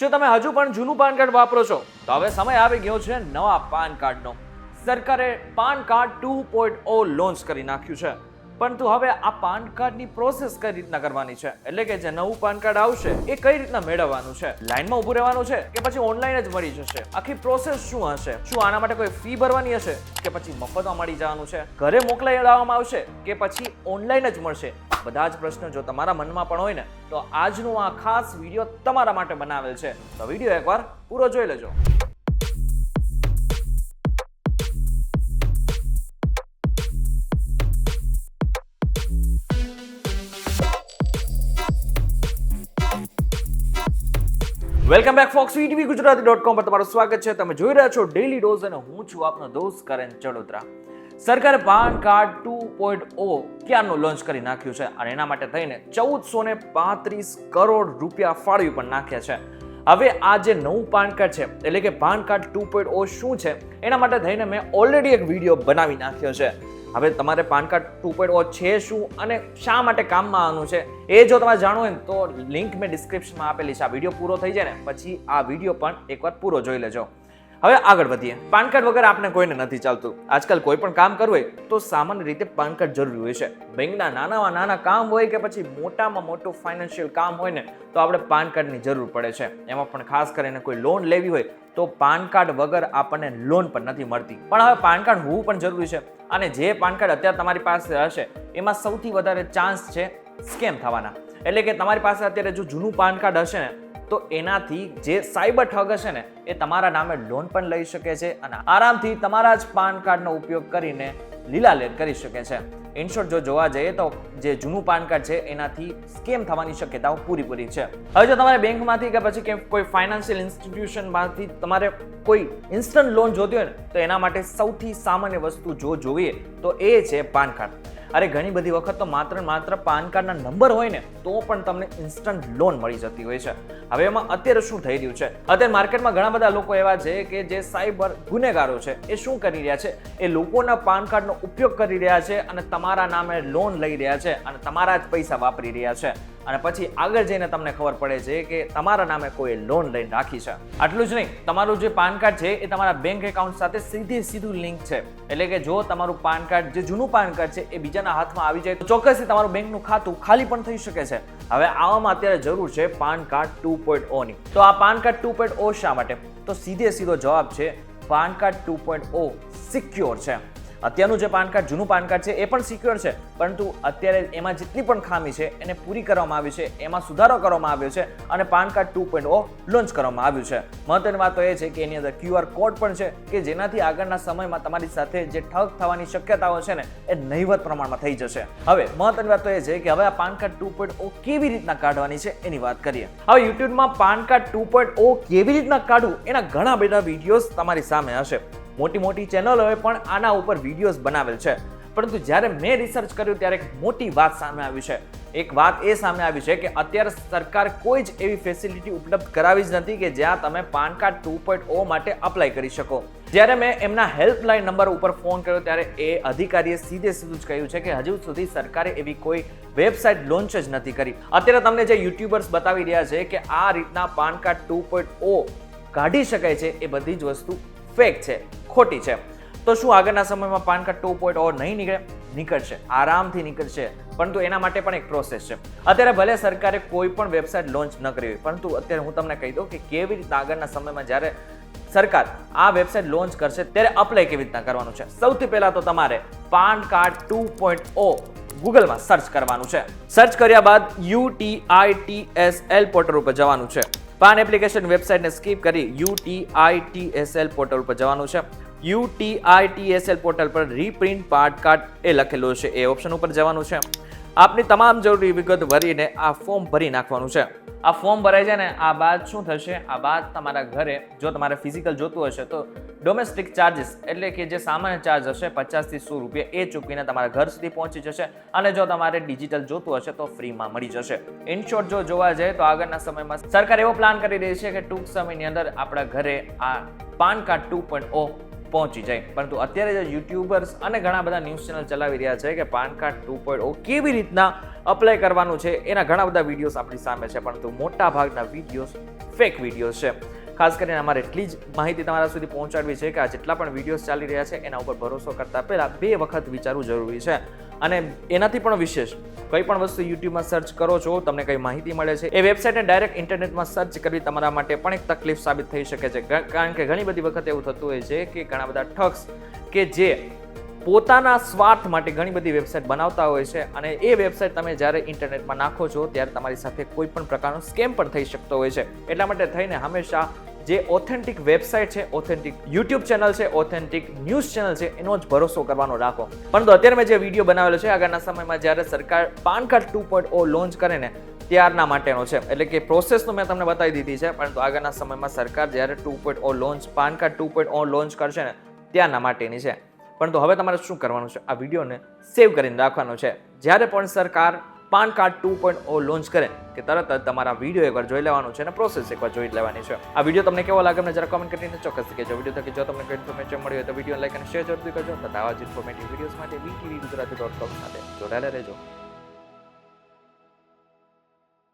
શું તમે હજુ પણ જૂનું પાન કાર્ડ વાપરો છો? તો હવે સમય આવી ગયો છે નવા પાન કાર્ડનો. સરકારે PAN card two point O launch કરી નાખ્યું છે. પરંતુ હવે આ પાન કાર્ડની પ્રોસેસ કઈ રીતના કરવાની છે? એટલે કે જે નવું પાન કાર્ડ આવશે, એ કઈ રીતના મેળવવાનું છે? લાઈનમાં ઊભું રહેવાનું છે કે પછી ઓનલાઈન જ મળી જશે? આખી પ્રોસેસ શું હશે? શું આના માટે કોઈ ફી ભરવાની હશે? કે પછી મફતમાં મળી જવાનું છે? ઘરે મોકલાઈ દેવામાં આવશે કે પછી ઓનલાઈન જ મળશે? બધા જ પ્રશ્નો જો તમારા મનમાં પણ હોય ને, તો આજનો આ ખાસ વીડિયો તમારા માટે બનાવેલ છે. તો વીડિયો એકવાર પૂરો જોઈ લેજો. Welcome back folks VTV Gujarati dot com પર તમારું સ્વાગત છે. તમે જોઈ રહ્યા છો ડેલી ડોઝ અને હું છું આપનો દોસ્ત કરેન ચડોદરા. સરકારે PAN card two point O ક્યારનું launch કરી નાખ્યું છે અને એના માટે થઈને ચૌદસો ને પાંત્રીસ કરોડ રૂપિયા ફાળવી પણ નાખ્યા છે. હવે આ જે નવું પાન કાર્ડ છે, એટલે કે PAN card two point O શું છે, એના માટે થઈને મેં ઓલરેડી એક વીડિયો બનાવી નાખ્યો છે. હવે તમારે PAN card two point O છે શું અને શા માટે કામમાં આવવાનું છે, એ જો તમારે જાણવું હોય તો લિંક મેં ડિસ્ક્રિપ્શનમાં આપેલી છે. આ વીડિયો પૂરો થઈ જાય ને, પછી આ વીડિયો પણ એકવાર પૂરો જોઈ લેજો. હવે આગળ વધીએ. પાન કાર્ડ વગર આપણે કોઈને નથી ચાલતું. આજકાલ કોઈ પણ કામ કરવું હોય તો સામાન્ય રીતે પાન કાર્ડ જરૂરી હોય છે. બેંકના નાનામાં નાના કામ હોય કે પછી મોટામાં મોટું ફાઇનાન્શિયલ કામ હોય ને, તો આપણે પાન કાર્ડની જરૂર પડે છે. એમાં પણ ખાસ કરીને કોઈ લોન લેવી હોય તો પાન કાર્ડ વગર આપણને લોન પણ નથી મળતી. પણ હવે પાન કાર્ડ હોવું પણ જરૂરી છે. અને જે પાન કાર્ડ અત્યારે તમારી પાસે હશે, એમાં સૌથી વધારે ચાન્સ છે સ્કેમ થવાના. એટલે કે તમારી પાસે અત્યારે જો જૂનું પાન કાર્ડ હશે ને તો એનાથી જે સાયબર ઠગ હશે ને, એ તમારા નામે લોન પણ લઈ શકે છે અને આરામથી તમારા જ પાન કાર્ડનો ઉપયોગ કરીને લીલાલેર કરી શકે છે. ઇન શોર્ટ જો જોવા જઈએ તો જે જૂનું પાન કાર્ડ છે, એનાથી સ્કેમ થવાની શક્યતાઓ પૂરીપૂરી છે. હવે જો તમારે બેંકમાંથી કે પછી કે કોઈ ફાઇનાન્શિયલ ઇન્સ્ટિટ્યુશનમાંથી તમારે કોઈ ઇન્સ્ટન્ટ લોન જોતી હોય ને, તો એના માટે સૌથી સામાન્ય વસ્તુ જો જોઈએ તો એ છે પાન કાર્ડ. અરે, ઘણી બધી વખત તો માત્ર માત્ર પાન કાર્ડના નંબર હોય ને, તો પણ તમને ઇન્સ્ટન્ટ લોન મળી જતી હોય છે. હવે એમાં અત્યારે શું થઈ રહ્યું છે? અત્યારે માર્કેટમાં ઘણા બધા લોકો એવા છે કે જે સાયબર ગુનેગારો છે, એ શું કરી રહ્યા છે? એ લોકોના પાન કાર્ડનો ઉપયોગ કરી રહ્યા છે અને તમારા નામે લોન લઈ રહ્યા છે અને તમારા જ પૈસા વાપરી રહ્યા છે. અને પછી આગળ જઈને તમને ખબર પડે છે કે તમારા નામે કોઈ લોન લઈને રાખી છે. આટલું જ નહીં, તમારું જે પાન કાર્ડ છે એ તમારા બેંક એકાઉન્ટ સાથે સીધી સીધું લિંક છે. એટલે કે જો તમારું પાન કાર્ડ, જે જૂનું પાન કાર્ડ છે, એ બીજાના હાથમાં આવી જાય તો ચોક્કસથી તમારું બેંકનું ખાતું ખાલી પણ થઈ શકે છે. હવે આવામાં અત્યારે જરૂર છે પાન કાર્ડ ટુ પોઈન્ટ ઓની તો આ PAN card two point O શા માટે? તો સીધે સીધો જવાબ છે PAN card two point O secure છે. અત્યારનું જે પાન કાર્ડ, જૂનું પાન કાર્ડ છે, એ પણ સિક્યોર છે. પરંતુ અત્યારે એમાં જેટલી પણ ખામી છે, એને પૂરી કરવામાં આવી છે, એમાં સુધારો કરવામાં આવ્યો છે અને PAN card two point O launch કરવામાં આવ્યું છે. મહત્વની વાત એ છે કે એની અંદર ક્યુઆર કોડ પણ છે કે જેનાથી આગળના સમયમાં તમારી સાથે જે ઠગ થવાની શક્યતાઓ છે ને, એ નહીવત પ્રમાણમાં થઈ જશે. હવે, મહત્વની વાત તો એ છે કે હવે આ PAN card two point O કેવી રીતના કાઢવાની છે એની વાત કરીએ. હવે યુટ્યુબમાં પાન કાર્ડ ટુ પોઈન્ટ કેવી રીતના કાઢવું એના ઘણા બધા વિડીયોઝ તમારી સામે હશે. મોટી મોટી ચેનલોએ પણ આના ઉપર વિડીયોઝ બનાવેલ છે. પરંતુ જ્યારે મેં રિસર્ચ કર્યું ત્યારે એક મોટી વાત સામે આવી છે. એક વાત એ સામે આવી છે કે અત્યારે સરકાર કોઈ જ એવી ફેસિલિટી ઉપલબ્ધ કરાવી જ નથી કે જ્યાં તમે PAN card two point O માટે અપ્લાય કરી શકો. જ્યારે મેં એમના હેલ્પલાઇન નંબર ઉપર ફોન કર્યો ત્યારે એ અધિકારીએ સીધે સીધું જ કહ્યું છે કે હજુ સુધી સરકારે એવી કોઈ વેબસાઇટ લોન્ચ જ નથી કરી. અત્યારે તમને જે યુટ્યુબર્સ બતાવી રહ્યા છે કે આ રીતના PAN card two point O કાઢી શકાય છે એ બધી જ વસ્તુ ફેક છે, ખોટી છે. તો શું આગળના સમયમાં PAN card two point O નહીં નીકળે? નીકળશે, આરામથી નીકળશે, પરંતુ એના માટે પણ એક પ્રોસેસ છે. અત્યારે ભલે સરકારે કોઈ પણ વેબસાઇટ લોન્ચ ન કરી હોય, પરંતુ અત્યારે હું તમને કહી દઉં કે કેવી રીતે આગળના સમયમાં જ્યારે સરકાર આ વેબસાઇટ લોન્ચ કરશે, ત્યારે અપ્લાય કેવી રીતના કરવાનું છે? સૌથી પહેલા તો તમારે PAN card two point O ગૂગલમાં search કરવાનું છે. સર્ચ કર્યા બાદ યુટીઆઈટીએસએલ પોર્ટલ ઉપર જવાનું છે. પાન એપ્લિકેશન વેબસાઇટને સ્કીપ કરી યુટીઆઈટીએસએલ પોર્ટલ ઉપર જવાનું છે. યુટીઆઈટીએસએલ પોર્ટલ પર રીપ્રિન્ટ પાર્ટ કાર્ડ એ લખેલું છે. એ ઓપ્શન ઉપર જવાનું છે. આપની તમામ જરૂરી વિગત ભરીને આ ફોર્મ ભરી નાખવાનું છે. આ ફોર્મ ભરાઈ જાય ને, આ બાદ શું થશે? આ બાદ તમારા ઘરે જો તમારે ફિઝિકલ જોતું હશે તો ડોમેસ્ટિક ચાર્જીસ એટલે કે જે સામાન્ય ચાર્જ હશે પચાસથી સો રૂપિયા એ ચૂકવીને તમારા ઘર સુધી પહોંચી જશે અને જો તમારે ડિજિટલ જોતું હશે તો ફ્રીમાં મળી જશે. ઇન શોર્ટ જો જોવા જઈએ તો આગળના સમયમાં સરકાર એવો પ્લાન કરી રહી છે કે ટૂંક સમયની અંદર આપણા ઘરે આ પાન કાર્ડ ટુ પહોંચી જાય. પરંતુ અત્યારે જે યુટ્યુબર્સ અને ઘણા બધા ન્યૂઝ ચેનલ ચલાવી રહ્યા છે કે પાન કાર્ડ ટુ પોઈન્ટ કેવી રીતના અપ્લાય કરવાનું છે, એના ઘણા બધા વિડીયોઝ આપણી સામે છે, પરંતુ મોટા ભાગના વિડીયોઝ ફેક વિડીયોઝ છે. ખાસ કરીને અમારે એટલી જ માહિતી તમારા સુધી પહોંચાડવી છે કે આ જેટલા પણ વિડીયોઝ ચાલી રહ્યા છે, એના ઉપર ભરોસો કરતા પહેલા બે વખત વિચારવું જરૂરી છે. અને એનાથી પણ વિશેષ, કંઈ પણ વસ્તુ યુટ્યુબમાં સર્ચ કરો છો, તમને કંઈ માહિતી મળે છે, એ વેબસાઇટને ડાયરેક્ટ ઇન્ટરનેટમાં સર્ચ કરવી તમારા માટે પણ એક તકલીફ સાબિત થઈ શકે છે. કારણ કે ઘણી બધી વખત એવું થતું હોય છે કે ઘણા બધા ઠગ્સ કે જે પોતાના સ્વાર્થ માટે ઘણી બધી વેબસાઇટ બનાવતા હોય છે અને એ વેબસાઇટ તમે જ્યારે ઇન્ટરનેટમાં નાખો છો, ત્યારે તમારી સાથે કોઈ પણ પ્રકારનો સ્કેમ પણ થઈ શકતો હોય છે. એટલા માટે થઈને હંમેશા જે ઓથેન્ટિક વેબસાઇટ છે ઓથેન્ટિક યુટ્યુબ ચેનલ છે ઓથેન્ટિક ન્યૂઝ ચેનલ છે, એનો જ ભરોસો કરવાનો રાખો. પરંતુ અત્યારે મેં જે વીડિયો બનાવેલો છે, આગળના સમયમાં જ્યારે સરકાર PAN card two point O launch કરે ને, ત્યારના માટેનો છે. એટલે કે પ્રોસેસ મેં તમને બતાવી દીધી છે, પરંતુ આગળના સમયમાં સરકાર જ્યારે two point O launch PAN card two point O launch કરશે ને, ત્યારના માટેની છે. પરંતુ હવે તમારે શું કરવાનું છે? આ વિડીયોને સેવ કરીને રાખવાનો છે. જ્યારે પણ સરકાર PAN card two point O launch કરે કે તરત જ તમારા વીડિયો એકવાર જોઈ લેવાનું છે અને પ્રોસેસ એકવાર જોઈ લેવાની છે. આ વીડિયો તમને કેવો લાગે જરા કમેન્ટ કરીને ચોક્કસ કહેજો. વીડિયો થકી જો તમને કોઈ ઇન્ફોર્મેશન મળી હોય તો વીડિયો લાઈક અને શેર જરૂરથી કરજો. તથા આવા જ ઇન્ફોર્મેટિવ વિડીયોઝ માટે વીટીવી ગુજરાતી ડોટ કોમ સાથે જોડાયેલા રહેજો.